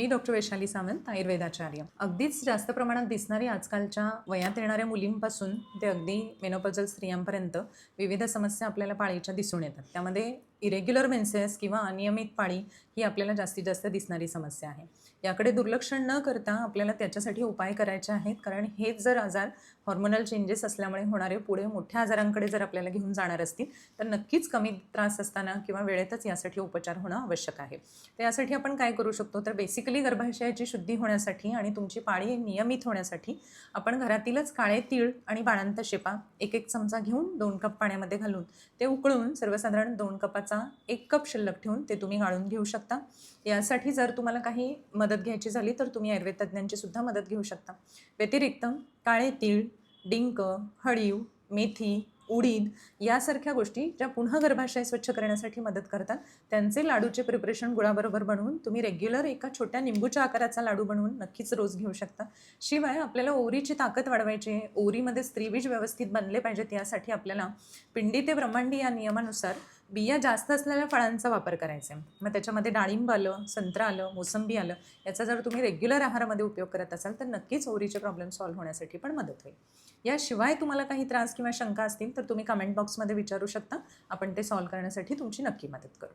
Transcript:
मी doctor Vaishali Sawant आयुर्वेदाचार्य. अगदीच जास्त प्रमाणात दिसणारी आजकालच्या वयात येणाऱ्या मुलींपासून ते अगदी मेनोपजल स्त्रियांपर्यंत विविध समस्या आपल्याला पाळीच्या दिसून येतात. त्यामध्ये इरेग्युलर मेन्सेस किंवा अनियमित पाळी ही आपल्याला जास्तीत जास्त दिसणारी समस्या आहे. याकडे दुर्लक्ष न करता आपल्याला त्याच्यासाठी उपाय करायचे आहेत. कारण हेच जर आजार हॉर्मोनल चेंजेस असल्यामुळे होणारे पुढे मोठ्या आजारांकडे जर आपल्याला घेऊन जाणार असतील तर नक्कीच कमी त्रास असताना किंवा वेळेतच यासाठी उपचार होणं आवश्यक आहे. तर यासाठी आपण काय करू शकतो? तर बेसिकली गर्भाशयाची शुद्धी होण्यासाठी आणि तुमची पाळी नियमित होण्यासाठी आपण घरातीलच काळे तीळ आणि बाळांत शेपा एक एक चमचा घेऊन दोन कप पाण्यामध्ये घालून ते उकळून सर्वसाधारण दोन कपात कपाचा एक कप शिल्लक ठेवून ते तुम्ही गाळून घेऊ शकता. यासाठी जर तुम्हाला काही मदत घ्यायची झाली तर तुम्ही आयुर्वेद तज्ज्ञांची सुद्धा मदत घेऊ शकता. व्यतिरिक्त काळे तीळ डिंक हळीव मेथी उडीद यासारख्या गोष्टी ज्या पुन्हा गर्भाशय स्वच्छ करण्यासाठी मदत करतात त्यांचे लाडूचे प्रिपरेशन गुळाबरोबर बनवून तुम्ही रेग्युलर एका छोट्या निंबूच्या आकाराचा लाडू बनवून नक्कीच रोज घेऊ शकता. शिवाय आपल्याला ओरीची ताकद वाढवायची आहे ओरीमध्ये स्त्रीबीज व्यवस्थित बनले पाहिजेत यासाठी आपल्याला पिंडी ते ब्रह्मांडी या नियमानुसार बिया जास्त असलेल्या फळांचा वापर करायचा आहे. मग त्याच्यामध्ये डाळिंब आलं संत्रा आलं मोसंबी आलं याचा जर तुम्ही रेग्युलर आहारामध्ये उपयोग करत असाल तर नक्कीच ओरीचे प्रॉब्लेम सॉल्व्ह होण्यासाठी पण मदत होईल. याशिवाय तुम्हाला काही त्रास किंवा शंका असतील तर तुम्ही कमेंट बॉक्समध्ये विचारू शकता. आपण ते सॉल्व्ह करण्यासाठी तुमची नक्की मदत करू.